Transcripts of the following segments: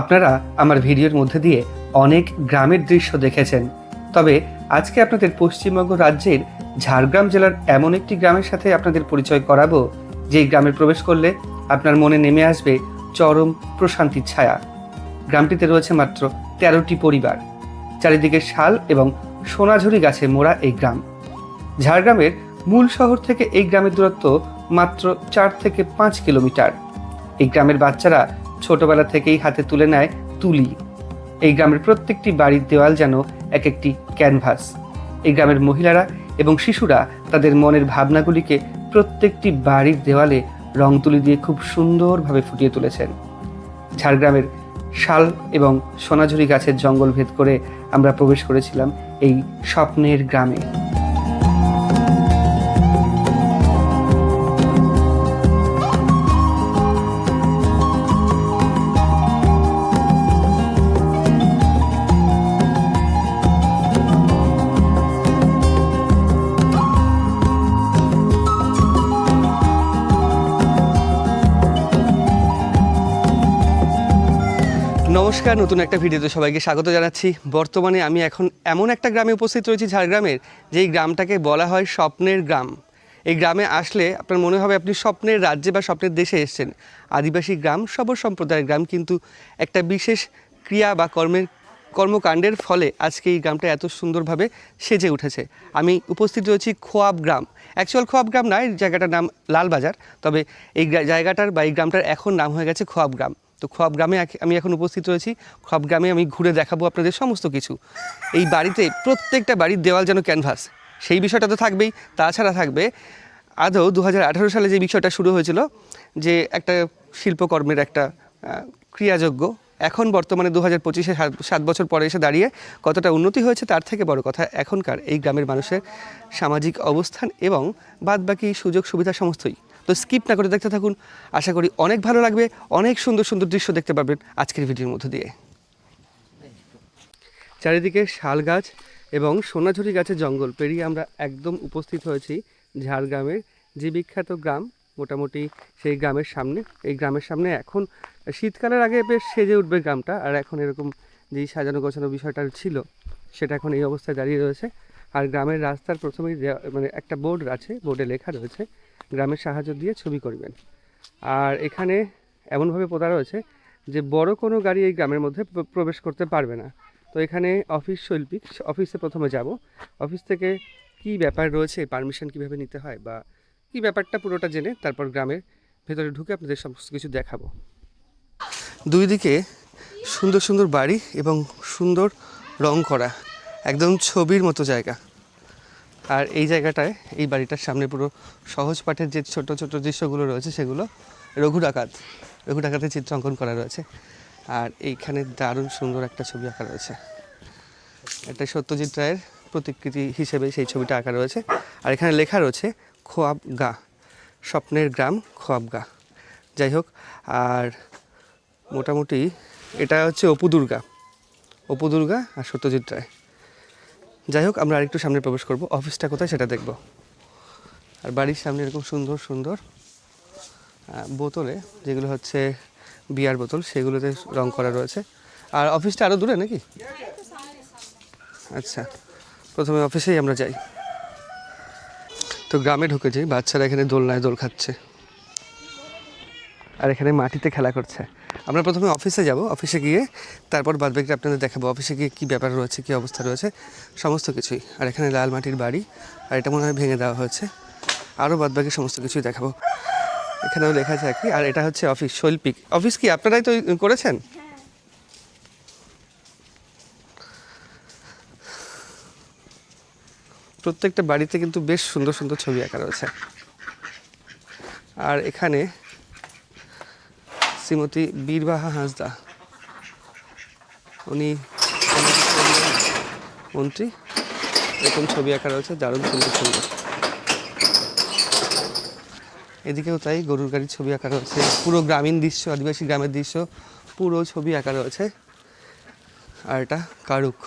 আপনারা আমার ভিডিওর মধ্যে দিয়ে অনেক গ্রামের দৃশ্য দেখেছেন। তবে আজকে আপনাদের পশ্চিমবঙ্গ রাজ্যের ঝাড়গ্রাম জেলার এমন একটি গ্রামের সাথে আপনাদের পরিচয় করাবো, যেই গ্রামে প্রবেশ করলে আপনার মনে নেমে আসবে চরম প্রশান্তির ছায়া। গ্রামটিতে রয়েছে মাত্র তেরোটি পরিবার। চারিদিকে শাল এবং সোনাঝুরি গাছে মোড়া এই গ্রাম। ঝাড়গ্রামের মূল শহর থেকে এই গ্রামের দূরত্ব মাত্র চার থেকে পাঁচ কিলোমিটার। এই গ্রামের বাচ্চারা ছোটবেলা থেকেই হাতে তুলে নেয় তুলি। এই গ্রামের প্রত্যেকটি বাড়ির দেওয়াল যেন এক একটি ক্যানভাস। এই গ্রামের মহিলারা এবং শিশুরা তাদের মনের ভাবনাগুলিকে প্রত্যেকটি বাড়ির দেওয়ালে রং তুলি দিয়ে খুব সুন্দরভাবে ফুটিয়ে তুলেছেন। ঝাড়গ্রামের শাল এবং সোনাঝুরি গাছের জঙ্গল ভেদ করে আমরা প্রবেশ করেছিলাম এই স্বপ্নের গ্রামে। নমস্কার, নতুন একটা ভিডিওতে সবাইকে স্বাগত জানাচ্ছি। বর্তমানে আমি এখন এমন একটা গ্রামে উপস্থিত রয়েছি ঝাড়গ্রামের, যেই গ্রামটাকে বলা হয় স্বপ্নের গ্রাম। এই গ্রামে আসলে আপনার মনে হবে আপনি স্বপ্নের রাজ্যে বা স্বপ্নের দেশে এসছেন। আদিবাসী গ্রাম, সবর সম্প্রদায়ের গ্রাম, কিন্তু একটা বিশেষ ক্রিয়া বা কর্মের কর্মকাণ্ডের ফলে আজকে এই গ্রামটা এত সুন্দরভাবে সেজে উঠেছে। আমি উপস্থিত রয়েছি খোয়াব গ্রাম। অ্যাকচুয়াল খোয়াব গ্রাম নয়, জায়গাটার নাম লালবাজার, তবে এই জায়গাটার বা এই গ্রামটার এখন নাম হয়ে গেছে খোয়াব গ্রাম। তো খোয়াব গ্রামে আমি এখন উপস্থিত রয়েছি। খোয়াব গ্রামে আমি ঘুরে দেখাবো আপনাদের সমস্ত কিছু। এই বাড়িতে প্রত্যেকটা বাড়ির দেওয়াল যেন ক্যানভাস সেই বিষয়টা তো থাকবেই, তাছাড়া থাকবে আদৌ দু হাজার আঠারো সালে যে বিষয়টা শুরু হয়েছিল, যে একটা শিল্পকর্মের একটা ক্রিয়াযোগ্য এখন বর্তমানে দু হাজার পঁচিশে সাত বছর পরে এসে দাঁড়িয়ে কতটা উন্নতি হয়েছে তার থেকে বড় কথা এখনকার এই গ্রামের মানুষের সামাজিক অবস্থান এবং বাদবাকি সুযোগ সুবিধা সমস্তই। তো স্কিপ না করে দেখতে থাকুন। আশা করি অনেক ভালো লাগবে, অনেক সুন্দর সুন্দর দৃশ্য দেখতে পাবেন আজকের ভিডিওর মধ্য দিয়ে। চারিদিকে শাল গাছ এবং সোনাঝুরি গাছের জঙ্গল পেরিয়ে আমরা একদম উপস্থিত হয়েছি ঝাড়গ্রামের যে বিখ্যাত গ্রাম। মোটামুটি সেই গ্রামের সামনে। এই গ্রামের সামনে এখন শীতকালের আগে বেশ সেজে উঠবে গ্রামটা, আর এখন এরকম যেই সাজানো গোছানো বিষয়টা ছিল, সেটা এখন এই অবস্থায় দাঁড়িয়ে রয়েছে। আর গ্রামের রাস্তার প্রথমেই মানে একটা বোর্ড আছে, বোর্ডে লেখা রয়েছে গ্রামের সাহায্য দিয়ে ছবি করবেন। আর এখানে এমনভাবে পোতা রয়েছে যে বড় কোনো গাড়ি এই গ্রামের মধ্যে প্রবেশ করতে পারবে না। তো এখানে অফিস শৈল্পিক, অফিসে প্রথমে যাব। অফিস থেকে কি ব্যাপার রয়েছে, পারমিশন কীভাবে নিতে হয় বা কি ব্যাপারটা পুরোটা জেনে তারপর গ্রামের ভেতরে ঢুকে আপনাদের সমস্ত কিছু দেখাবো। দুই দিকে সুন্দর সুন্দর বাড়ি এবং সুন্দর রং করা, একদম ছবির মতো জায়গা। আর এই জায়গাটায়, এই বাড়িটার সামনে পুরো সহজ পাঠের যে ছোট ছোট দৃশ্যগুলো রয়েছে সেগুলো রঘু ডাকাত, রঘু ডাকাতের চিত্র অঙ্কন করা রয়েছে। আর এইখানে দারুণ সুন্দর একটা ছবি আঁকা রয়েছে। এটা সত্যজিৎ রায়ের প্রতিকৃতি হিসেবে সেই ছবিটা আঁকা রয়েছে। আর এখানে লেখা রয়েছে, খোয়াব গা, স্বপ্নের গ্রাম খোয়াব গা। যাই হোক, আর মোটামুটি এটা হচ্ছে অপু দুর্গা অপু দুর্গা আর সত্যজিৎ রায়। যাই হোক, আমরা আরেকটু সামনে প্রবেশ করব। অফিসটা কোথায় সেটা দেখব। আর বাড়ির সামনে এরকম সুন্দর সুন্দর বোতলে যেগুলো হচ্ছে বিয়ার বোতল, সেগুলোতে রং করা রয়েছে। আর অফিসটা আরও দূরে নাকি? আচ্ছা প্রথমে অফিসেই আমরা যাই। তো গ্রামে ঢুকেছি, বাচ্চারা এখানে দোলনায় দোল খাচ্ছে। আর এখানে মাটিতে খেলা করছে। আমরা প্রথমে অফিসে যাব, অফিসে গিয়ে তারপর বাদবাকিটা আপনাদের দেখাবো। অফিসে গিয়ে কী ব্যাপার রয়েছে, কী অবস্থা রয়েছে, সমস্ত কিছুই। আর এখানে লাল মাটির বাড়ি, আর এটা মনে হয় ভেঙে দেওয়া হয়েছে। আরও বাদবাকি সমস্ত কিছুই দেখাবো। এখানেও লেখা আছে কি। আর এটা হচ্ছে অফিস, শৈল্পিক। অফিস কি আপনারাই তো, করেছেন? প্রত্যেকটা বাড়িতে কিন্তু বেশ সুন্দর সুন্দর ছবি আঁকা রয়েছে। আর এখানে শ্রীমতী বীরবাহা হাঁসদা। উনি মন্ত্রী এরকম ছবি আঁকা রয়েছে দারুণ সুন্দর সুন্দর। এদিকেও তাই গরুর গাড়ির ছবি আঁকা রয়েছে পুরো গ্রামীণ দৃশ্য আদিবাসী গ্রামের দৃশ্য পুরো ছবি আঁকা রয়েছে। আর এটা কারুক।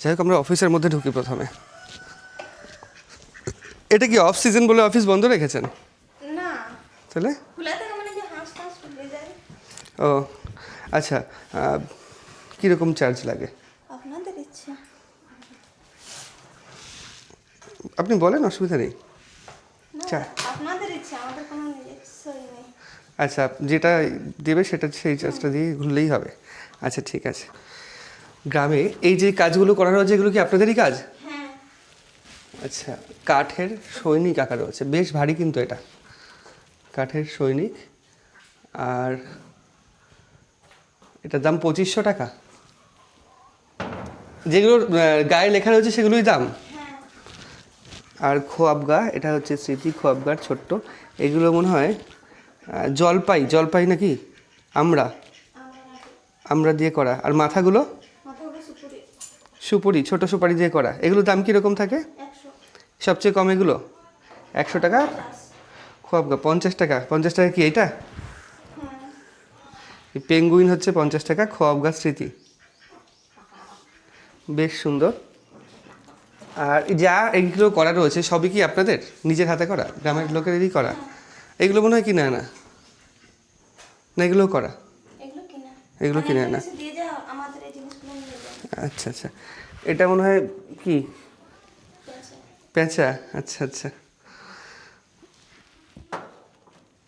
যাই হোক আমরা অফিসের মধ্যে ঢুকি প্রথমে। এটা কি অফ সিজন বলে অফিস বন্ধ রেখেছেন? না। তাহলে খোলা থাকে মানে যে হাঁস টাঁস উড়ে যায় ও আচ্ছা কীরকম চার্জ লাগে? আপনাদের ইচ্ছা। আপনি বলেন অসুবিধা নেই। আপনাদের ইচ্ছা আমাদের কোনো নেই। আচ্ছা যেটা দেবে সেটা সেই চার্জটা দিয়ে ঘুরলেই হবে। আচ্ছা ঠিক আছে। গ্রামে এই যে কাজগুলো করানো হচ্ছে এগুলো কি আপনাদেরই কাজ? হ্যাঁ। আচ্ছা কাঠের সৈনিক আঁকা রয়েছে। বেশ ভারী কিন্তু এটা। কাঠের সৈনিক আর এটার দাম পঁচিশশো টাকা। যেগুলো গায়ে লেখা রয়েছে সেগুলোই দাম। আর খোয়াবগা, এটা হচ্ছে স্মৃতি খোয়াবগার ছোট্ট। এগুলো মনে হয় জলপাই জলপাই নাকি? আমরা। আমরা দিয়ে করা। আর মাথাগুলো? সুপুরি, ছোট সুপারি দিয়ে করা। এগুলোর দাম কীরকম থাকে? সবচেয়ে কম এগুলো? একশো টাকা? খোয়াবগা, পঞ্চাশ টাকা। পঞ্চাশ টাকা কি এইটা? এই পেঙ্গুইন হচ্ছে পঞ্চাশ টাকা খোয়াবগা স্মৃতি। বেশ সুন্দর। আর যা এইগুলো করা রয়েছে সবই কি আপনাদের? নিজের হাতে করা? গ্রামের লোকেদেরই করা? এগুলো মনে হয় কিনে আনা? না এগুলো করা? এগুলো কিনে আনা। আচ্ছা আচ্ছা। এটা মনে হয় কি? পেঁচা? আচ্ছা আচ্ছা।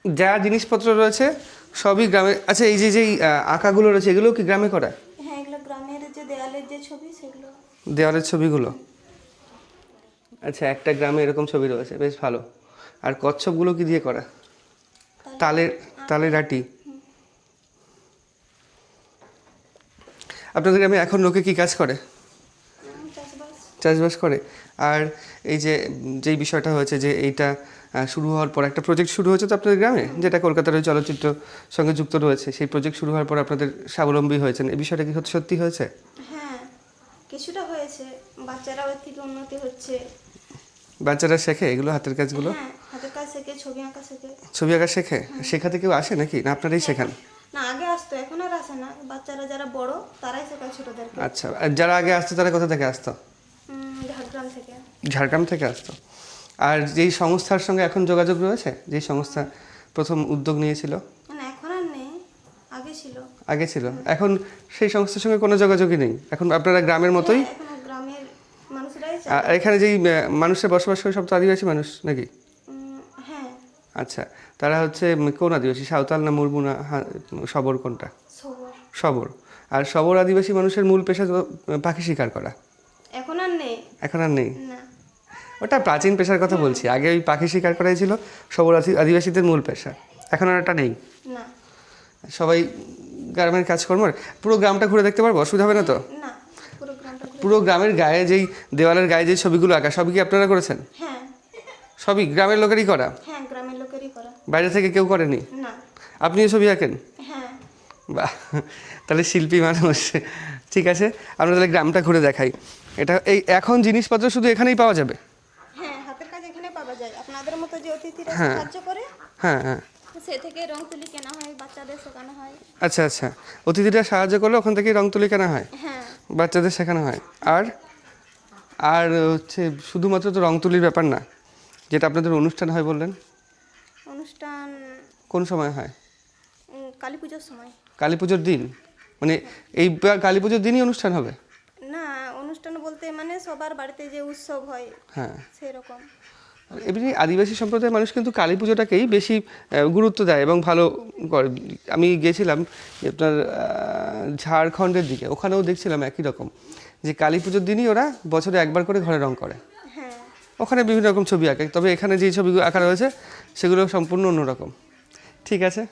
যা জিনিসপত্র রয়েছে সবই গ্রামে আচ্ছা এই যে আহ, আঁকাগুলো রয়েছে এগুলো কি গ্রামে করা? হ্যাঁ এগুলো গ্রামের যে দেয়ালের যে ছবি সেগুলো। দেওয়ালের ছবিগুলো? আচ্ছা একটা গ্রামে এরকম ছবি রয়েছে বেশ ভালো। আর কচ্ছপগুলো কি দিয়ে করা? তালের তালের আটি আপনাদের গ্রামে এখন লোকে কি কাজ করে? চাষবাস। করে। আর এই যে যেই বিষয়টা হয়েছে যে এইটা শুরু হওয়ার পর একটা প্রজেক্ট শুরু হয়েছে তো আপনাদের গ্রামে যেটা কলকাতার ওই চলচ্চিত্র সঙ্গে যুক্ত রয়েছে। সেই প্রজেক্ট শুরু হওয়ার পর আপনাদের স্বাবলম্বী হয়েছেন। এই বিষয়টা কি সত্যি- সত্যি হয়েছে? হ্যাঁ কিছুটা হয়েছে। বাচ্চারা ওর থেকে উন্নতি হচ্ছে। বাচ্চারা শেখে এগুলো হাতের কাজগুলো? হ্যাঁ হাতের কাজ শেখে ছবি আঁকা শেখে। ছবি আঁকা শেখে? শেখাতে কেউ আসে নাকি? না আপনারাই শেখান? না আগে আসতো এখন আর আসে না। বাচ্চারা যারা বড় তারাই শেখায় ছোটদেরকে। আচ্ছা আর যারা আগে আসতো তারা কোথা থেকে আসতো? ঝাড়গ্রাম থেকে। ঝাড়গ্রাম থেকে আসতো? আর যেই সংস্থার সঙ্গে এখন যোগাযোগ রয়েছে যেই সংস্থা প্রথম উদ্যোগ নিয়েছিল? আগে ছিল। এখন সেই সংস্থার সঙ্গে কোনো যোগাযোগই নেই। এখন আপনারা গ্রামের মতোই। আর এখানে যেই মানুষের বসবাস করে সব তো আদিবাসী মানুষ নাকি? হ্যাঁ। আচ্ছা তারা হচ্ছে কোন আদিবাসী? সাঁওতাল না মুরমু না সবর কোনটা? সবর সবর আর সবর আদিবাসী মানুষের মূল পেশা পাখি শিকার করা। এখন আর নেই। এখন আর নেই? ওটা প্রাচীন পেশার কথা বলছি। আগে ওই পাখি শিকার করাই ছিল সবর আদিবাসীদের মূল পেশা। এখন আর এটা নেই। না। সবাই গ্রামের কাজকর্ম পুরো গ্রামটা ঘুরে দেখতে পারব? অসুবিধা হবে না তো? না পুরো গ্রামের গায়ে যেই দেওয়ালের গায়ে যে ছবিগুলো আঁকা সবই কি আপনারা করেছেন? হ্যাঁ। সবই গ্রামের লোকেরই করা? হ্যাঁ গ্রামের লোকেরই করা। বাইরে থেকে কেউ করেনি? না। আপনিও ছবি আঁকেন? হ্যাঁ। বাহ তাহলে শিল্পী মানুষ। ঠিক আছে আমরা তাহলে গ্রামটা ঘুরে দেখাই। এটা এই এখন জিনিসপত্র শুধু এখানেই পাওয়া যাবে হ্যাঁ হাতের কাজ এখানে পাওয়া যায় আপনাদের মতো যে অতিথিরা হ্যাঁ। সাহায্য করে? হ্যাঁ হ্যাঁ। সে থেকে রং তুলি কেনা হয় বাচ্চাদের শেখানো হয়। আচ্ছা আচ্ছা। অতিথিরা সাহায্য করলে ওখান থেকেই রং তুলি কেনা হয়? হ্যাঁ। বাচ্চাদের শেখানো হয়। আর আর হচ্ছে শুধুমাত্র তো রং তুলির ব্যাপার না যেটা আপনাদের অনুষ্ঠান হয় বললেন? অনুষ্ঠান কোন সময় হয়? কালী পুজোর সময়। কালী পুজোর দিন? মানে এই কালী পুজোর দিনই অনুষ্ঠান হবে? না অনুষ্ঠান বলতে মানে সবার বাড়িতে যে উৎসব হয় হ্যাঁ। সেরকম। এমনি আদিবাসী সম্প্রদায়ের মানুষ কিন্তু কালী পুজোটাকেই বেশি গুরুত্ব দেয় এবং ভালো করে। আমি গেছিলাম আপনার ঝাড়খণ্ডের দিকে ওখানেও দেখছিলাম একই রকম যে কালী পুজোর দিনই ওরা বছরে একবার করে ঘরে রং করে। হ্যাঁ। ওখানে বিভিন্ন রকম ছবি আঁকে তবে এখানে যে ছবিগুলো আঁকা রয়েছে সেগুলো সম্পূর্ণ অন্যরকম। ঠিক আছে?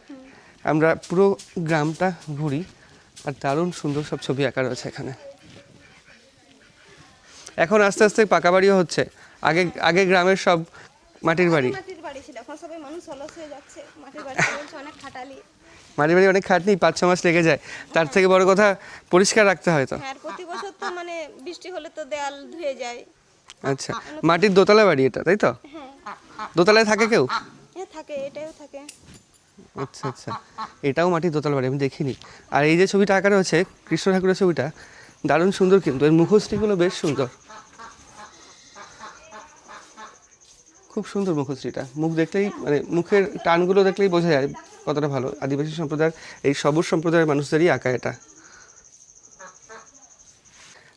আমরা পুরো গ্রামটা ঘুরি আর দারুণ সুন্দর সব ছবি আঁকা রয়েছে এখানে। এখন আস্তে আস্তে পাকা বাড়িও হচ্ছে। আগে আগে গ্রামের সব মাটির বাড়ি। মাটির বাড়ি ছিল এখন সবাই মানুষ অলস হয়ে যাচ্ছে। মাটির বাড়ি অনেক খাটালি। মাটির বাড়ি অনেক খাটনি পাঁচ ছ মাস লেগে যায়। তার থেকে বড় কথা পরিষ্কার রাখতে হয় তো। হ্যাঁ প্রতি বছর তো মানে বৃষ্টি হলে তো দেয়াল ধুয়ে যায়। আচ্ছা মাটির দোতলা বাড়ি এটা তাই তো? হ্যাঁ। দোতলায় থাকে কেউ? হ্যাঁ থাকে এটাও থাকে। আচ্ছা আচ্ছা। এটাও মাটির দোতলা বাড়ি আমি দেখিনি। আর এই যে ছবিটা আঁকা রয়েছে কৃষ্ণ ঠাকুরের ছবিটা দারুণ সুন্দর কিন্তু এর মুখশ্রীগুলো বেশ সুন্দর। খুব সুন্দর মুখশ্রীটা। মুখ দেখলেই মানে মুখের টানগুলো দেখলেই বোঝা যায় কতটা ভালো। আদিবাসী সম্প্রদায়ের, এই সবুজ সম্প্রদায়ের মানুষদেরই আঁকা এটা।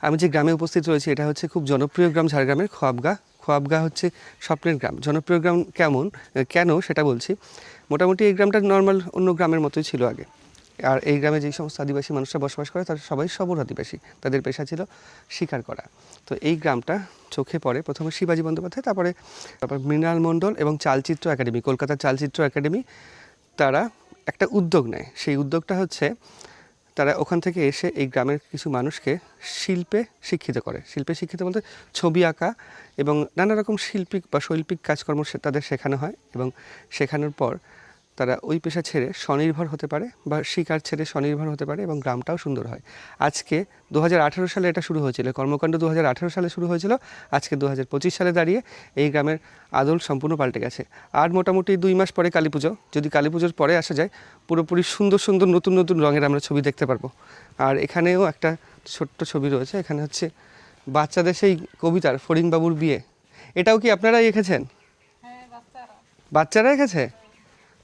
আমি যে গ্রামে উপস্থিত রয়েছি, এটা হচ্ছে খুব জনপ্রিয় গ্রাম ঝাড়গ্রামের খোয়াবগা। খোয়াবগা হচ্ছে স্বপ্নের গ্রাম। জনপ্রিয় গ্রাম কেমন কেন সেটা বলছি। মোটামুটি এই গ্রামটা নর্মাল অন্য গ্রামের মতোই ছিল আগে। আর এই গ্রামে যেই সমস্ত আদিবাসী মানুষরা বসবাস করে, তারা সবাই সবর আদিবাসী। তাদের পেশা ছিল শিকার করা। তো এই গ্রামটা চোখে পড়ে। প্রথমে শিবাজী বন্দ্যোপাধ্যায়, তারপরে তারপর মৃণাল মণ্ডল এবং চালচিত্র একাডেমি, কলকাতার চালচিত্র একাডেমি, তারা একটা উদ্যোগ নেয়। সেই উদ্যোগটা হচ্ছে তারা ওখান থেকে এসে এই গ্রামের কিছু মানুষকে শিল্পে শিক্ষিত করে। শিল্পে শিক্ষিত বলতে ছবি আঁকা এবং নানা রকম শিল্পিক বা শৈল্পিক কাজকর্ম তাদের শেখানো হয় এবং শেখানোর পর তারা ওই পেশা ছেড়ে স্বনির্ভর হতে পারে বা শিকার ছেড়ে স্বনির্ভর হতে পারে এবং গ্রামটাও সুন্দর হয়। আজকে দু হাজার আঠেরো সালে এটা শুরু হয়েছিল কর্মকাণ্ড দু হাজার আঠেরো সালে শুরু হয়েছিল আজকে দু হাজার পঁচিশ সালে দাঁড়িয়ে এই গ্রামের আদল সম্পূর্ণ পাল্টে গেছে। আর মোটামুটি দুই মাস পরে কালী পুজো যদি কালী পুজোর পরে আসা যায় পুরোপুরি সুন্দর সুন্দর নতুন নতুন রঙের আমরা ছবি দেখতে পারব। আর এখানেও একটা ছোট্ট ছবি রয়েছে এখানে হচ্ছে বাচ্চাদের সেই কবিতার ফরিংবাবুর বিয়ে। এটাও কি আপনারাই এঁকেছেন? বাচ্চারা এঁকেছে?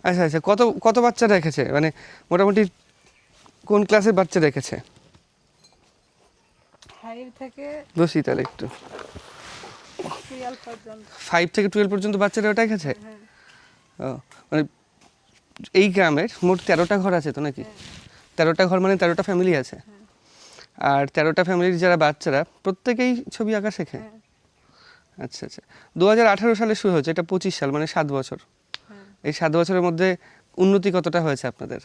আচ্ছা আচ্ছা কত কত বাচ্চা এঁকেছে মানে মোটামুটি কোন ক্লাসের বাচ্চা রেখেছে? ফাইভ থেকে বসি তাহলে একটু। ফাইভ থেকে টুয়েলভ পর্যন্ত বাচ্চারা ওটা এঁকেছে হ্যাঁ। ও মানে এই গ্রামের মোট তেরোটা ঘর আছে তো নাকি? তেরোটা ঘর মানে তেরোটা ফ্যামিলি আছে। আর তেরোটা ফ্যামিলির যারা বাচ্চারা প্রত্যেকেই ছবি আঁকা শেখে? হ্যাঁ। আচ্ছা আচ্ছা। দু হাজার আঠারো সালে শুরু হয়েছে এটা পঁচিশ সাল মানে সাত বছর। হ্যাঁ এই সাত বছরের মধ্যে উন্নতি কতটা হয়েছে আপনাদের?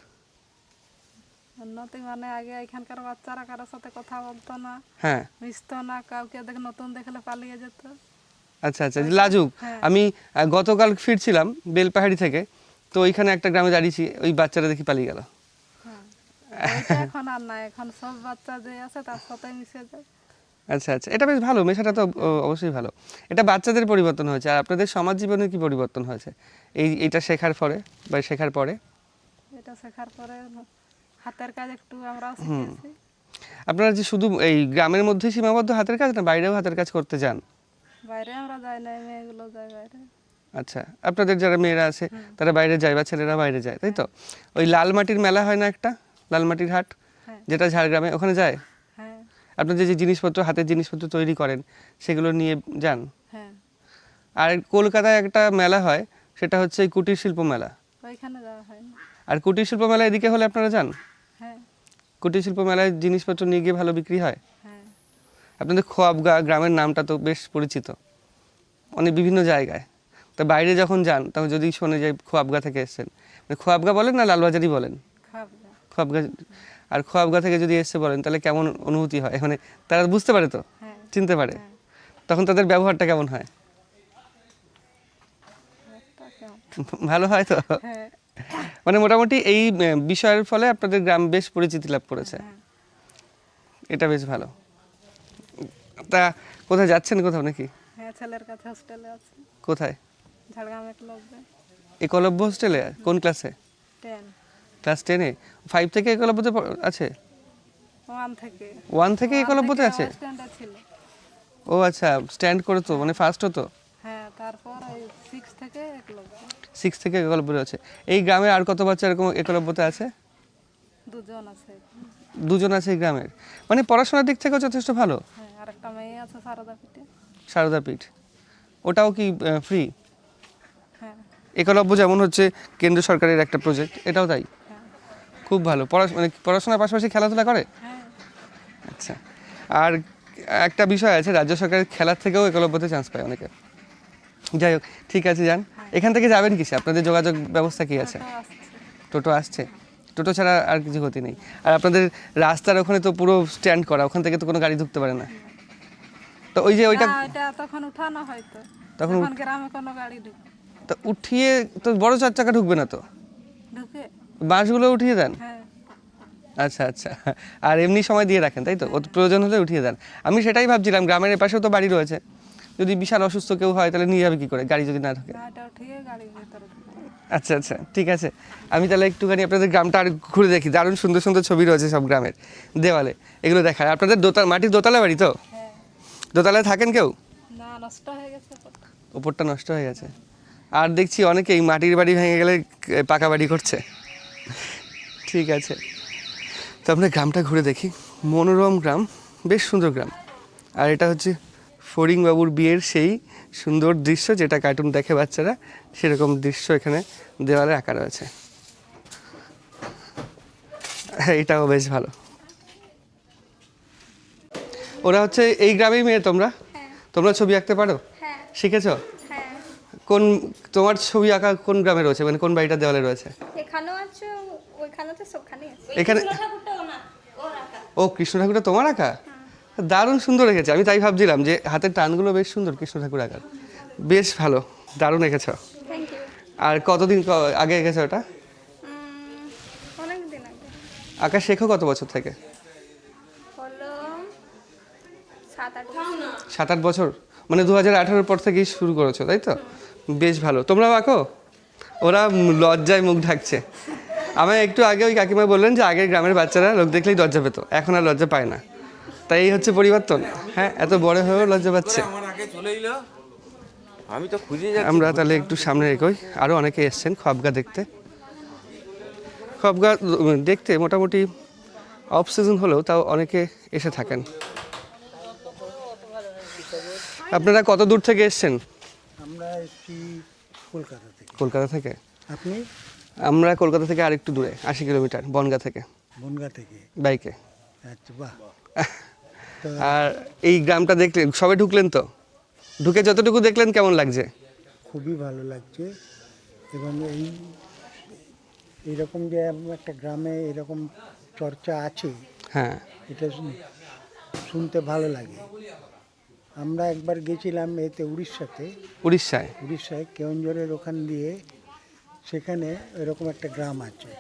উন্নতি মানে আগে এখানকার বাচ্চারা কারোর সাথে কথা বলতো না। হ্যাঁ। মিশতো না কাউকে দেখ নতুন দেখলে পালিয়ে যেত। আচ্ছা আচ্ছা লাজুক। হ্যাঁ। আমি গতকাল ফিরছিলাম বেলপাহাড়ি থেকে তো ওইখানে একটা গ্রামে দাঁড়িয়েছি ওই বাচ্চারা দেখি পালিয়ে গেল। হ্যাঁ। এখন আর না এখন সব বাচ্চা যে আছে তার সাথে মিশে যায়। আচ্ছা আচ্ছা। এটা বেশ ভালো মেশাটা তো অবশ্যই ভালো। এটা বাচ্চাদের পরিবর্তন হয়েছে। আর আপনাদের সমাজ জীবনে কি পরিবর্তন হয়েছে? এই এটা শেখার পরে বা শেখার পরে? এটা শেখার পরে হাতের কাজ একটু আমরা শিখেছি। আপনারা যে শুধু এই গ্রামের মধ্যেই সীমাবদ্ধ হাতের কাজ না বাইরেও হাতের কাজ করতে যান? বাইরে আমরা যাই না মেয়েগুলো যায় বাইরে। আচ্ছা আপনাদের যারা মেয়েরা আছে তারা বাইরে যায় বা ছেলেরা বাইরে যায় তাই তো? ওই লাল মাটির মেলা হয় না একটা? লাল মাটির হাট? হ্যাঁ। যেটা ঝাড়গ্রামে ওখানে যায়? আপনাদের যে যে জিনিসপত্র হাতের জিনিসপত্র তৈরি করেন সেগুলো নিয়ে যান। হ্যাঁ। আর কলকাতায় একটা মেলা হয় সেটা হচ্ছে কুটির শিল্প মেলা। ওইখানে যাওয়া হয় আর কুটির শিল্প মেলা এদিকে হলে আপনারা যান? হ্যাঁ। কুটির শিল্প মেলায় জিনিসপত্র নিয়ে গিয়ে ভালো বিক্রি হয়? হ্যাঁ। আপনাদের খোয়াবগা গ্রামের নামটা তো বেশ পরিচিত। অনেক বিভিন্ন জায়গায়। তা বাইরে যখন যান তখন যদি শোনে যে খোয়াবগা থেকে এসেছেন মানে খোয়াবগা বলেন না লালবাজারই বলেন? খোয়াবগা আর খোয়াবগা থেকে যদি এসে বলেন তাহলে কেমন অনুভূতি হয়? মানে তারা বুঝতে পারে তো? হ্যাঁ। চিনতে পারে। হ্যাঁ। তখন তাদের ব্যবহারটা কেমন হয়? ভালো হয় তো? হ্যাঁ। মানে মোটামুটি এই বিষয়ের ফলে আপনাদের গ্রাম বেশ পরিচিতি লাভ করেছে। এটা বেশ ভালো। তা কোথায় যাচ্ছেন কোথাও নাকি? কোথায়? একলব্য হোস্টেলে কোন ক্লাসে ক্লাস টেনে ফাইভ থেকে একলব্যতে আছে? ওয়ান থেকে। একলব্যতে আছে? ও আচ্ছা স্ট্যান্ড করে তো মানে ফার্স্ট হতো? হ্যাঁ সিক্স থেকে সিক্স থেকে একলব্যতে আছে। এই গ্রামে আর কত বাচ্চা এরকম একলব্যতে আছে? দুজন আছে দুজন আছে এই গ্রামের। মানে পড়াশোনার দিক থেকেও যথেষ্ট ভালো? হ্যাঁ আর একটা মেয়ে আছে সারদা পিঠে। সারদা পীঠ। ওটাও কি ফ্রি হ্যাঁ। একলব্য যেমন হচ্ছে কেন্দ্র সরকারের একটা প্রজেক্ট এটাও তাই? হ্যাঁ খুব ভালো। মানে পড়াশোনার পাশাপাশি খেলাধুলা করে? হ্যাঁ। আচ্ছা। আর একটা বিষয় আছে রাজ্য সরকারের খেলার থেকেও একলব্যতে চান্স পায় অনেকে। যাই হোক ঠিক আছে যান। এখান থেকে যাবেন কিসে? আপনাদের যোগাযোগ ব্যবস্থা কি আছে? টোটো আসছে। টোটো ছাড়া আর কিছু ক্ষতি নেই। আর আপনাদের রাস্তার ওখানে তো পুরো স্ট্যান্ড করা ওখান থেকে তো কোনো গাড়ি ঢুকতে পারে না। তো ওই যে ওইটা তখন উঠানো হয়তো। তখন তখন গ্রামে কোনো গাড়ি ঢুকে তো উঠিয়ে তো বড় চার চাকা ঢুকবে না তো? ঢুকে বাসগুলো উঠিয়ে দেন? হ্যাঁ। আচ্ছা আচ্ছা। আর এমনি সময় দিয়ে রাখেন তাই তো? প্রয়োজন হলে উঠিয়ে দেন। আমি সেটাই ভাবছিলাম গ্রামের এপাশেও তো বাড়ি রয়েছে। যদি বিশাল অসুস্থ কেউ হয় তাহলে নিয়ে যাবে কি করে? গাড়ি যদি না থাকে। আচ্ছা আচ্ছা ঠিক আছে। আমি তাহলে একটুখানি আপনাদের গ্রামটা আর ঘুরে দেখি। দারুণ সুন্দর সুন্দর ছবি রয়েছে সব গ্রামের দেওয়ালে। এগুলো দেখায় আপনাদের দোতলা মাটির দোতলা বাড়ি তো? হ্যাঁ। দোতলায় থাকেন কেউ? নষ্ট হয়ে গেছে ওপরটা। নষ্ট হয়ে গেছে। আর দেখছি অনেকেই মাটির বাড়ি ভেঙে গেলে পাকা বাড়ি করছে। ঠিক আছে। তো আমরা গ্রামটা ঘুরে দেখি। মনোরম গ্রাম বেশ সুন্দর গ্রাম। আর এটা হচ্ছে ফড়িংবাবুর বিয়ের সেই সুন্দর দৃশ্য যেটা কার্টুন দেখে বাচ্চারা সেরকম দৃশ্য এখানে দেওয়ালে আঁকা রয়েছে। হ্যাঁ এটাও বেশ ভালো। ওরা হচ্ছে এই গ্রামেই মেয়ে তোমরা? তোমরা ছবি আঁকতে পারো? হ্যাঁ। শিখেছো? হ্যাঁ। কোন তোমার ছবি আঁকা কোন গ্রামে রয়েছে? মানে কোন বাড়িটা দেওয়ালে রয়েছে? তো আছে। এখানে ও কৃষ্ণ ঠাকুরটা তোমার আঁকা? দারুণ সুন্দর রেখেছে আমি তাই ভাবছিলাম যে হাতের টানগুলো বেশ সুন্দর কৃষ্ণ ঠাকুর আঁকার। বেশ ভালো দারুণ এঁকেছ। আর কতদিন ক- আগে এঁকেছো ওটা? অনেক দিন আগে। আঁকা শেখো কত বছর থেকে? সাত আট বছর। সাত আট বছর? মানে দু হাজার আঠারোর পর থেকেই শুরু করেছ তাই তো? বেশ ভালো। তোমরাও আঁকো? ওরা লজ্জায় মুখ ঢাকছে। আমায় একটু আগে ওই কাকিমা বললেন যে আগের গ্রামের বাচ্চারা লোক দেখলেই লজ্জা পেতো। এখন আর লজ্জা পায় না। তাই এই হচ্ছে পরিবর্তন। হ্যাঁ এত বড় হয়েও লজ্জা পাচ্ছে। আমার আগে চলে এলো আমি তো খুঁজে যাচ্ছি আমরা তাহলে একটু সামনে এগোই। আরও অনেকে এসছেন খবগা দেখতে। খবগা দেখতে মোটামুটি অফ সিজন হলেও তাও অনেকে এসে থাকেন। আপনারা কত দূর থেকে এসছেন? আমরা এসেছি কলকাতা থেকে। কলকাতা থেকে? আপনি? আমরা কলকাতা থেকে আরেকটু দূরে আশি কিলোমিটার বনগা থেকে। বনগা থেকে? বাইকে। আচ্ছা বাহ। আর এই গ্রামটা দেখলেন সবে ঢুকলেন তো? ঢুকে যতটুকু দেখলেন কেমন লাগছে? খুবই ভালো লাগছে। এবং এই এইরকম যে একটা গ্রামে এরকম চর্চা আছে হ্যাঁ। এটা শুন- শুনতে ভালো লাগে। আমরা একবার গেছিলাম এতে উড়িষ্যাতে। উড়িষ্যায়? উড়িষ্যায় কেওনঝড়ের ওখান দিয়ে সেখানে এরকম একটা গ্রাম আছে।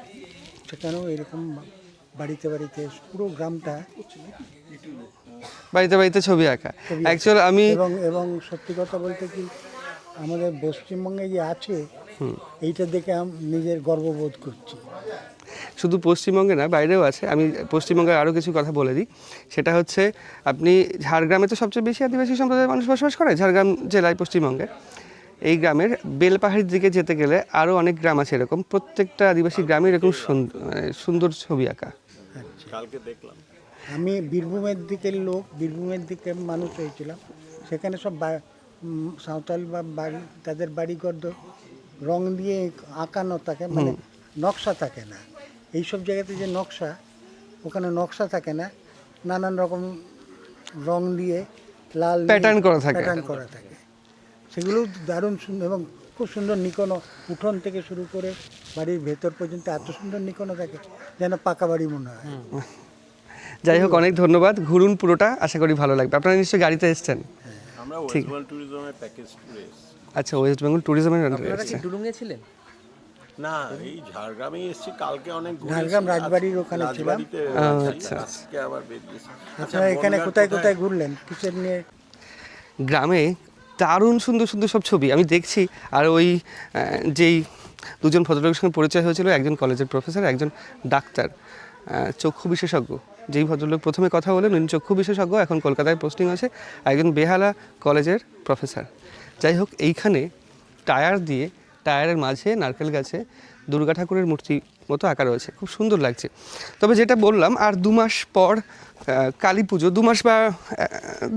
সেখানেও এরকম বাড়িতে বাড়িতে পুরো গ্রামটা বাড়িতে বাড়িতে ছবি আঁকা। অ্যাকচুয়াল আমি এবং এবং সত্যি কথা বলতে কি আমাদের পশ্চিমবঙ্গে যে আছে এইটা দেখে আমি নিজের গর্ববোধ করছি। শুধু পশ্চিমবঙ্গে না বাইরেও আছে। আমি পশ্চিমবঙ্গের আরও কিছু কথা বলে দিই। সেটা হচ্ছে আপনি ঝাড়গ্রামে তো সবচেয়ে বেশি আদিবাসী সম্প্রদায়ের মানুষ বসবাস করে ঝাড়গ্রাম জেলায় পশ্চিমবঙ্গে। এই গ্রামের বেলপাহাড়ির দিকে যেতে গেলে আরও অনেক গ্রাম আছে এরকম। প্রত্যেকটা আদিবাসী গ্রামে এরকম মানে সুন্দর ছবি আঁকা। কালকে দেখলাম। আমি বীরভূমের দিকের লোক বীরভূমের দিকে মানুষ হয়েছিলাম। সেখানে সব বা- সাঁওতাল বা বাড়ি তাদের বাড়িঘর রং দিয়ে আঁকানো থাকে মানে নকশা থাকে না। এইসব জায়গাতে যে নকশা ওখানে নকশা থাকে না। নানান রকম রং দিয়ে লাল Pattern করা থাকে। প্যাটার্ন করা থাকে। সেগুলো দারুণ সুন্দর এবং খুব সুন্দর নিকোনো উঠোন থেকে শুরু করে বাড়ির ভেতর পর্যন্ত এত সুন্দর নিকোনো থাকে যেন পাকা বাড়ি মনে হয়। যাই হোক অনেক ধন্যবাদ। ঘুরুন পুরোটা আশা করি ভালো লাগবে। আপনারা নিশ্চয়ই গাড়িতে এসছেন? আমরা ওয়েস্ট বেঙ্গল ট্যুরিজমের প্যাকেজ। আচ্ছা ওয়েস্ট বেঙ্গল ট্যুরিজমের আন্ডারে এসছে না এই ঝাড়গ্রামে এসেছি কালকে অনেক ঝাড়গ্রাম রাজবাড়ির ওখানে ছিলাম। রাজবাড়িতে আচ্ছা, আজকে আবার বেরিয়েছি আপনারা এখানে কোথায় কোথায়? ঘুরলেন? কিসের নিয়ে? গ্রামে দারুণ সুন্দর সুন্দর সব ছবি। আমি দেখছি আর ওই যেই দুজন ভদ্রলোকের সঙ্গে পরিচয় হয়েছিল, একজন কলেজের প্রফেসর, একজন ডাক্তার চক্ষু বিশেষজ্ঞ। যেই ভদ্রলোক প্রথমে কথা বলেন, উনি চক্ষু বিশেষজ্ঞ, এখন কলকাতায় পোস্টিং আছে একজন বেহালা কলেজের প্রফেসর। যাই হোক, এইখানে টায়ার দিয়ে, টায়ারের মাঝে, নারকেল গাছে দুর্গা ঠাকুরের মূর্তি মতো আঁকা রয়েছে। খুব সুন্দর লাগছে। তবে যেটা বললাম, আর দু মাস পর কালী পুজো দু মাস বা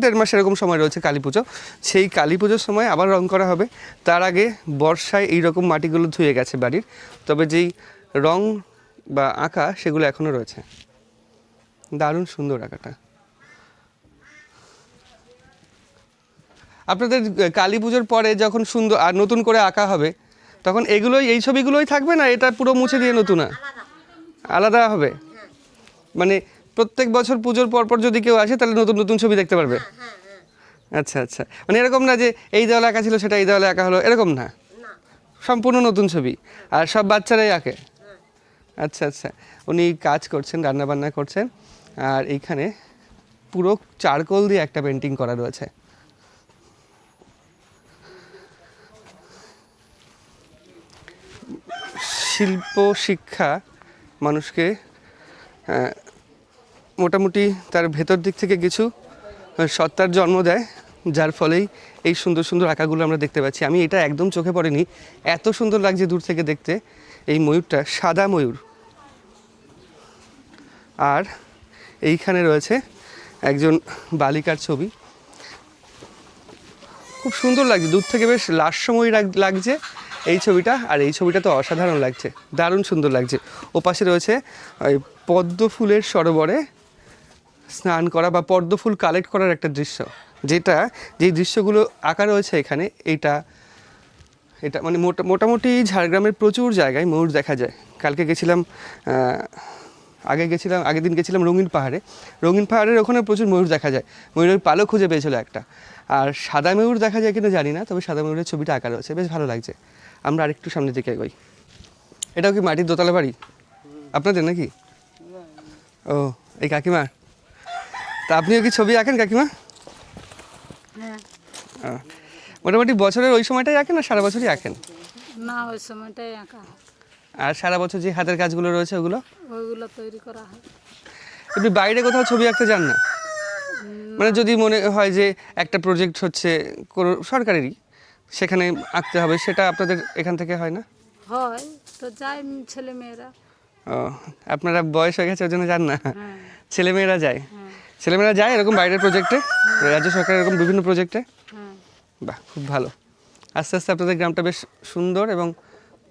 দেড় মাস এরকম সময় রয়েছে কালী পুজো। সেই কালী পুজোর সময় আবার রং করা হবে। তার আগে বর্ষায় এই রকম মাটিগুলো ধুয়ে গেছে বাড়ির। তবে যেই রং বা আঁকা সেগুলো এখনও রয়েছে। দারুণ সুন্দর আঁকাটা। আপনাদের কালী পুজোর পরে যখন সুন্দর আর নতুন করে আঁকা হবে তখন এগুলোই এই ছবিগুলোই থাকবে না? এটা পুরো মুছে দিয়ে নতুন আলাদা হবে? মানে প্রত্যেক বছর পুজোর পর পর যদি কেউ আসে তাহলে নতুন নতুন ছবি দেখতে পারবে। আচ্ছা আচ্ছা। মানে এরকম না যে এই দেওয়ালে আঁকা ছিল সেটা এই দেওয়ালে আঁকা হলো এরকম না। সম্পূর্ণ নতুন ছবি। আর সব বাচ্চারাই আঁকে আচ্ছা আচ্ছা। উনি কাজ করছেন রান্না বান্না করছেন। আর এইখানে পুরো চারকোল দিয়ে একটা পেন্টিং করা রয়েছে। শিল্প শিক্ষা মানুষকে মোটামুটি তার ভেতর দিক থেকে কিছু সত্তার জন্ম দেয়, যার ফলেই এই সুন্দর সুন্দর আঁকাগুলো আমরা দেখতে পাচ্ছি। আমি এটা একদম চোখে পড়েনি, এত সুন্দর লাগছে দূর থেকে দেখতে, এই ময়ূরটা সাদা ময়ূর। আর এইখানে রয়েছে একজন বালিকার ছবি। খুব সুন্দর লাগছে, দূর থেকে বেশ লাস্যময়ী লাগ- লাগছে এই ছবিটা, আর এই ছবিটা তো অসাধারণ লাগছে, দারুণ সুন্দর লাগছে। ও পাশে রয়েছে, ওই পদ্ম ফুলের সরোবরে স্নান করা বা পদ্ম ফুল কালেক্ট করার একটা দৃশ্য। যেটা যেই দৃশ্যগুলো আঁকা রয়েছে এখানে, এইটা, এটা মানে মোটা, মোটামুটি ঝাড়গ্রামের প্রচুর জায়গায় ময়ূর দেখা যায়। কালকে গেছিলাম আগে গেছিলাম, আগের দিন গেছিলাম রঙিন পাহাড়ে। রঙিন পাহাড়ের ওখানে প্রচুর ময়ূর দেখা যায়। ময়ূরের পালও খুঁজে পেয়েছিল একটা। আর সাদা ময়ূর দেখা যায় কিনা জানি না, তবে সাদা ময়ূরের ছবিটা আঁকা রয়েছে। বেশ ভালো লাগছে। আমরা আরেকটু সামনে দিকে এগোই। এটাও কি মাটির দোতলা বাড়ি? আপনাদের নাকি? ও, এই কাকিমা তা আপনিও কি ছবি আঁকেন কাকিমা? হ্যাঁ। মোটামুটি বছরের ওই সময়টাই আঁকেন না সারা বছরই আঁকেন? না ওই সময়টাই আঁকা আর সারা বছর যে হাতের কাজগুলো রয়েছে ওগুলো? ওইগুলো তৈরি করা হয়। আপনি বাইরে কোথাও ছবি আঁকতে যান না? মানে যদি মনে হয় যে একটা প্রজেক্ট হচ্ছে কোনো সরকারেরই সেখানে আঁকতে হবে সেটা আপনাদের এখান থেকে হয় না? হয় তো যায় ছেলে মেয়েরা ও আপনারা বয়স হয়ে গেছে ওই জন্য যান না। হ্যাঁ। ছেলেমেয়েরা যায়? হ্যাঁ। ছেলেমেয়েরা যায় এরকম বাইরের প্রজেক্টে রাজ্য সরকারের এরকম বিভিন্ন প্রজেক্টে বাহ খুব ভালো। আস্তে আস্তে আপনাদের গ্রামটা বেশ সুন্দর এবং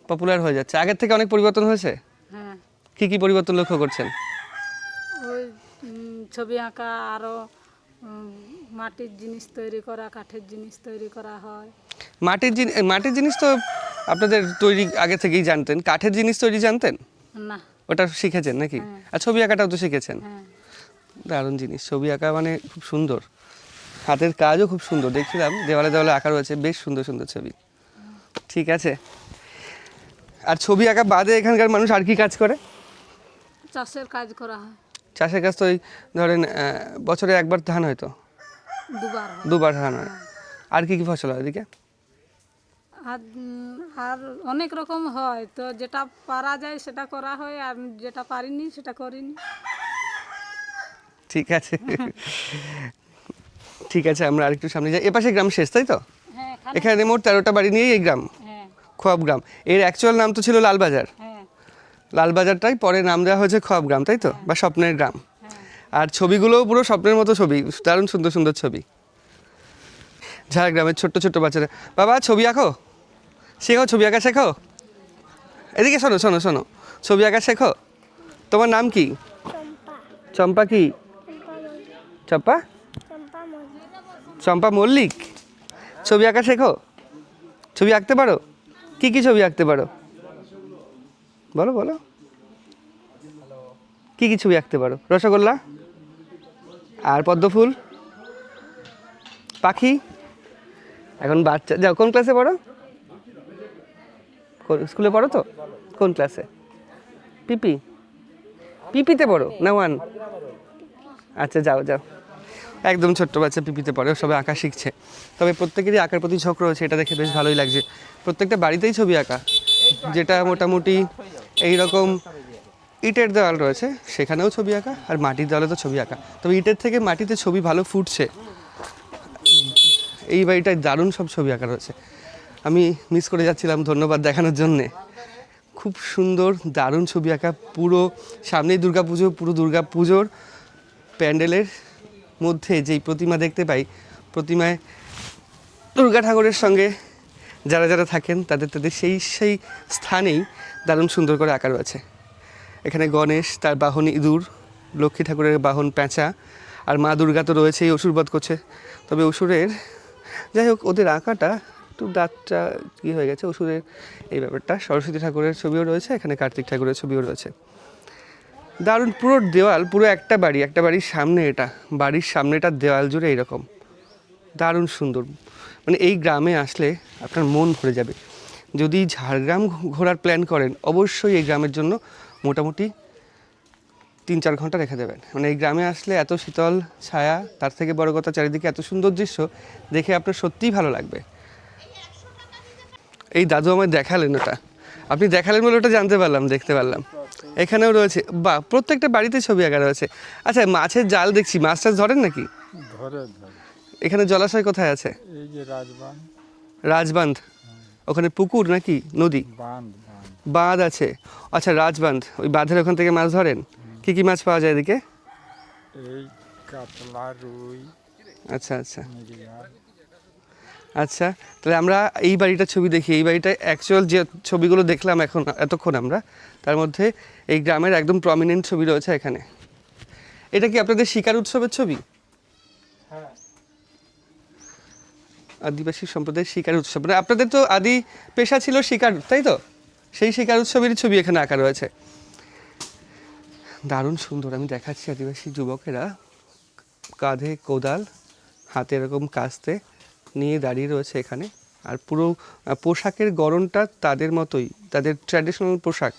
পপুলার হয়ে যাচ্ছে। আগের থেকে অনেক পরিবর্তন হয়েছে? হ্যাঁ। কী কী পরিবর্তন লক্ষ্য করছেন? ছবি আঁকা আরও মাটির জিনিস তৈরি করা কাঠের জিনিস তৈরি করা হয়। মাটির জিনিস মাটির জিনিস তো আপনাদের তৈরি আগে থেকেই জানতেন। কাঠের জিনিস তৈরি জানতেন? না। ওটা শিখেছেন নাকি? হ্যাঁ। আর ছবি আঁকাটাও তো শিখেছেন। হ্যাঁ। দারুণ জিনিস। ছবি আঁকা মানে খুব সুন্দর। হাতের কাজও খুব সুন্দর। দেখছিলাম দেওয়ালে দেওয়ালে আঁকা রয়েছে বেশ সুন্দর সুন্দর ছবি। ঠিক আছে। আর ছবি আঁকা বাদে এখানকার মানুষ আর কি কাজ করে? চাষের কাজ করা হয়। চাষের কাজ তো ওই ধরেন বছরে একবার ধান হয়তো দুবার দুবার ধান হয়। আর কি কি ফসল হয় এদিকে? আর আর অনেক রকম হয়। তো যেটা পারা যায় সেটা করা হয় আর যেটা পারিনি সেটা করিনি। ঠিক আছে। ঠিক আছে আমরা আরেকটু সামনে যাই। এপাশে গ্রাম শেষ তাই তো? হ্যাঁ এখানে মোট তেরোটা বাড়ি নিয়েই এই গ্রাম। হ্যাঁ। খোয়াব গ্রাম। এর অ্যাকচুয়াল নাম তো ছিল লালবাজার। হ্যাঁ। লালবাজারটাই পরে নাম দেওয়া হয়েছে খোয়াব গ্রাম তাই তো? বা স্বপ্নের গ্রাম। আর ছবিগুলোও পুরো স্বপ্নের মতো ছবি। দারুণ সুন্দর সুন্দর ছবি। ঝাড়গ্রামের ছোট্ট ছোট্ট বাচ্চারা। বাবা ছবি আঁকো। শেখো ছবি আঁকা শেখো। এদিকে শোনো শোনো শোনো। ছবি আঁকা শেখো। তোমার নাম কি? চম্পা কি? চম্পা? চম্পা মল্লিক। ছবি আঁকা শেখো? ছবি আঁকতে পারো? কি কি ছবি আঁকতে পারো? বলো বলো। কি কি ছবি আঁকতে পারো? রসগোল্লা? আর পদ্মফুল? পাখি? এখন বাচ্চা যাও কোন ক্লাসে পড়ো? স্কুলে পড়ো তো? কোন ক্লাসে পিপি? পিপিতে পড়ো? না ওয়ান আচ্ছা যাও যাও। একদম ছোট্ট বাচ্চা পিপিতে পড়ে সবাই আঁকা শিখছে। তবে প্রত্যেকেরই আঁকার প্রতি ঝোঁক রয়েছে, এটা দেখে বেশ ভালোই লাগছে। প্রত্যেকটা বাড়িতেই ছবি আঁকা, যেটা মোটামুটি এই রকম ইটের দেওয়াল রয়েছে, সেখানেও ছবি আঁকা আর মাটির দেওয়ালে তো ছবি আঁকা। তবে ইটের থেকে মাটিতে ছবি ভালো ফুটছে। এই বাড়িটায় দারুণ সব ছবি আঁকা রয়েছে। আমি মিস করে যাচ্ছিলাম ধন্যবাদ দেখানোর জন্যে। খুব সুন্দর, দারুণ ছবি আঁকা, পুরো সামনেই দুর্গা পুজো পুরো দুর্গা পুজোর প্যান্ডেলের মধ্যে যেই প্রতিমা দেখতে পাই, প্রতিমায় দুর্গা ঠাকুরের সঙ্গে যারা যারা থাকেন, তাদের তাদের সেই সেই স্থানেই দারুণ সুন্দর করে আঁকা রয়েছে। এখানে গণেশ, তার বাহন ইঁদুর, লক্ষ্মী ঠাকুরের বাহন প্যাঁচা, আর মা দুর্গা তো রয়েছেই অসুরবধ করছে। তবে অসুরের, যাই হোক, ওদের আঁকাটা একটু দাঁতটা কী হয়ে গেছে, অসুরের এই ব্যাপারটা। সরস্বতী ঠাকুরের ছবিও রয়েছে, এখানে কার্তিক ঠাকুরের ছবিও রয়েছে। দারুণ, পুরো দেওয়াল, পুরো একটা বাড়ি, একটা বাড়ির সামনে এটা, বাড়ির সামনেটার দেওয়াল জুড়ে এইরকম দারুণ সুন্দর। মানে এই গ্রামে আসলে আপনার মন ভরে যাবে। যদি ঝাড়গ্রাম ঘোরার প্ল্যান করেন, অবশ্যই এই গ্রামের জন্য মোটামুটি তিন চার ঘণ্টা রেখে দেবেন। মানে এই গ্রামে আসলে এত শীতল ছায়া, তার থেকে বড় কথা চারিদিকে এত সুন্দর দৃশ্য, দেখে আপনার সত্যিই ভালো লাগবে। এই দাদু আমায় দেখালেন ওটা। আপনি দেখালেন বলে ওটা জানতে পারলাম দেখতে পারলাম। এখানেও রয়েছে। বা প্রত্যেকটা বাড়িতে ছবি আঁকা রয়েছে। আচ্ছা মাছের জাল দেখছি মাছ টাছ ধরেন নাকি? এখানে জলাশয় কোথায় আছে? এই যে রাজবান রাজবাঁধ। ওখানে পুকুর নাকি? নদী? বাঁধ আছে। আচ্ছা রাজবান্ধ ওই বাঁধের ওখান থেকে মাছ ধরেন? কি কি মাছ পাওয়া যায় এদিকে? এই কাতলা রুই। আচ্ছা আচ্ছা। আচ্ছা তাহলে আমরা এই বাড়িটার ছবি দেখি। এই বাড়িটা অ্যাকচুয়াল যে ছবিগুলো দেখলাম এখন এতক্ষণ আমরা তার মধ্যে এই গ্রামের একদম প্রমিনেন্ট ছবি রয়েছে এখানে। এটা কি আপনাদের শিকার উৎসবের ছবি? আদিবাসী সম্প্রদায়ের শিকার উৎসব। মানে আপনাদের তো আদি পেশা ছিল শিকার তাই তো? সেই শিকার উৎসবেরই ছবি এখানে আঁকা রয়েছে। দারুণ সুন্দর আমি দেখাচ্ছি আদিবাসী যুবকেরা। কাঁধে কোদাল হাতে এরকম কাস্তে নিয়ে দাঁড়িয়ে রয়েছে এখানে। আর পুরো পোশাকের গরমটা তাদের মতোই, তাদের ট্র্যাডিশনাল পোশাক।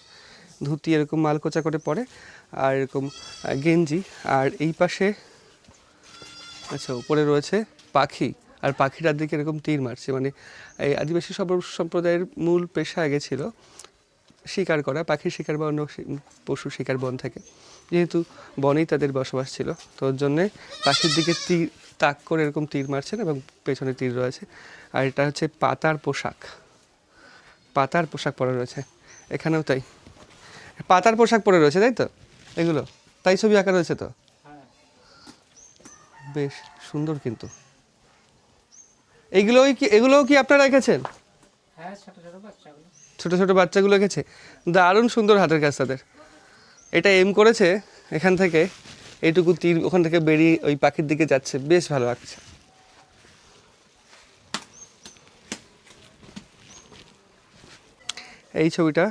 ধুতি এরকম মালকোচা করে পরে, আর এরকম গেঞ্জি। আর এই পাশে আচ্ছা উপরে রয়েছে পাখি। আর পাখিটার দিকে এরকম তীর মারছে। মানে এই আদিবাসী সব- সম্প্রদায়ের মূল পেশা আগে ছিল শিকার করা পাখি শিকার বা অন্য পশু শিকার বন থেকে। যেহেতু বনেই তাদের বসবাস ছিল তো ওর জন্যে পাখির দিকে তীর তাক করে এরকম তীর মারছেন এবং পেছনে তীর রয়েছে। আর এটা হচ্ছে পাতার পোশাক। পাতার পোশাক পরা রয়েছে। এখানেও তাই। পাতার পোশাক পরে রয়েছে তাই তো? এগুলো? তাই ছবি আঁকা রয়েছে তো? বেশ সুন্দর কিন্তু। এইগুলোই কি এগুলোও কি আপনারা এঁকেছেন? ছোট ছোট বাচ্চাগুলো এঁকেছে। দারুণ সুন্দর হাতের কাজ তাদের। এটা এম করেছে এখান থেকে, এইটুকু তীর ওখান থেকে বেরিয়ে ওই পাখির দিকে যাচ্ছে। বেশ ভালো লাগছে। এই ছবিটা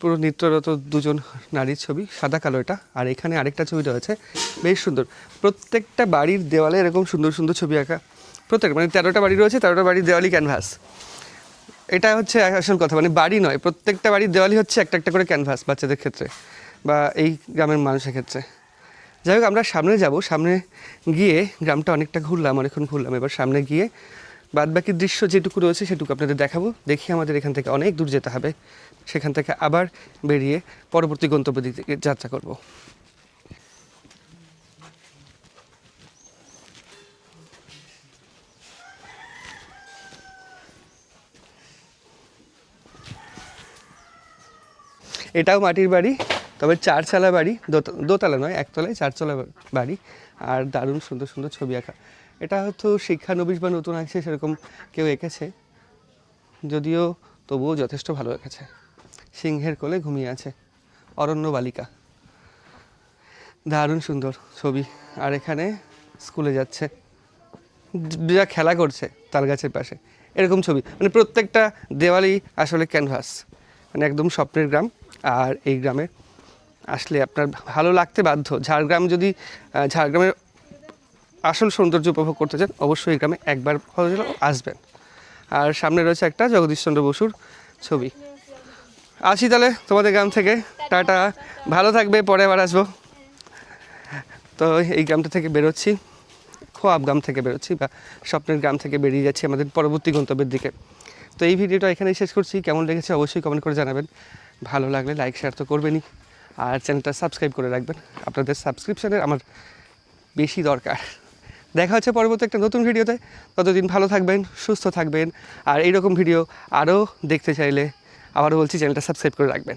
পুরো নৃত্যরত দুজন নারীর ছবি, সাদা কালো এটা। আর এখানে আরেকটা ছবি রয়েছে, বেশ সুন্দর। প্রত্যেকটা বাড়ির দেওয়ালে এরকম সুন্দর সুন্দর ছবি আঁকা। প্রত্যেক মানে তেরোটা বাড়ি রয়েছে, তেরোটা বাড়ির দেওয়ালি ক্যানভাস এটা হচ্ছে আসল কথা মানে বাড়ি নয়, প্রত্যেকটা বাড়ির দেওয়ালি হচ্ছে একটা একটা করে ক্যানভাস বাচ্চাদের ক্ষেত্রে। বা এই গ্রামের মানুষের ক্ষেত্রে। যাই হোক, আমরা সামনে যাব। সামনে গিয়ে গ্রামটা অনেকটা ঘুরলাম, অনেকক্ষণ ঘুরলাম। এবার সামনে গিয়ে বাদবাকি দৃশ্য যেটুকু রয়েছে সেটুকু আপনাদের দেখাবো। দেখি আমাদের এখান থেকে অনেক দূর যেতে হবে। সেখান থেকে আবার বেরিয়ে পরবর্তী গন্তব্যের দিকে যাত্রা করব। এটাও মাটির বাড়ি। তবে চারচালা বাড়ি, দোত- দোতলা নয়, একতলায় চারতলা বা- বাড়ি আর দারুণ সুন্দর সুন্দর ছবি আঁকা। এটা হয়তো শিক্ষানবিশ বা নতুন আছে সেরকম কেউ এঁকেছে, যদিও তবুও যথেষ্ট ভালো এঁকেছে। সিংহের কোলে ঘুমিয়ে আছে অরণ্য বালিকা। দারুণ সুন্দর ছবি। আর এখানে স্কুলে যাচ্ছে, যা খেলা করছে তাল গাছের পাশে। এরকম ছবি। মানে প্রত্যেকটা দেওয়ালি আসলে ক্যানভাস। মানে একদম স্বপ্নের গ্রাম। আর এই গ্রামে আসলে আপনার ভালো লাগতে বাধ্য। ঝাড়গ্রাম যদি ঝাড়গ্রামের আসল সৌন্দর্য উপভোগ করতে চান, অবশ্যই এই গ্রামে একবার হলেও আসবেন। আর সামনে রয়েছে একটা জগদীশচন্দ্র বসুর ছবি। আসি তাহলে তোমাদের গ্রাম থেকে। টাটা। ভালো থাকবে, পরে আবার আসব। তো এই গ্রামটা থেকে বেরোচ্ছি। খোয়াব গ্রাম থেকে বেরোচ্ছি বা স্বপ্নের গ্রাম থেকে বেরিয়ে যাচ্ছি আমাদের পরবর্তী গন্তব্যের দিকে। তো এই ভিডিওটা এখানেই শেষ করছি। কেমন লেগেছে অবশ্যই কমেন্ট করে জানাবেন। ভালো লাগলে লাইক শেয়ার তো করবেনই। আর চ্যানেলটা সাবস্ক্রাইব করে রাখবেন। আপনাদের সাবস্ক্রিপশানের আমার বেশি দরকার। দেখা হচ্ছে পরবর্তী একটা নতুন ভিডিওতে। ততদিন ভালো থাকবেন, সুস্থ থাকবেন। আর এইরকম ভিডিও আরও দেখতে চাইলে আবারও বলছি চ্যানেলটা সাবস্ক্রাইব করে রাখবেন।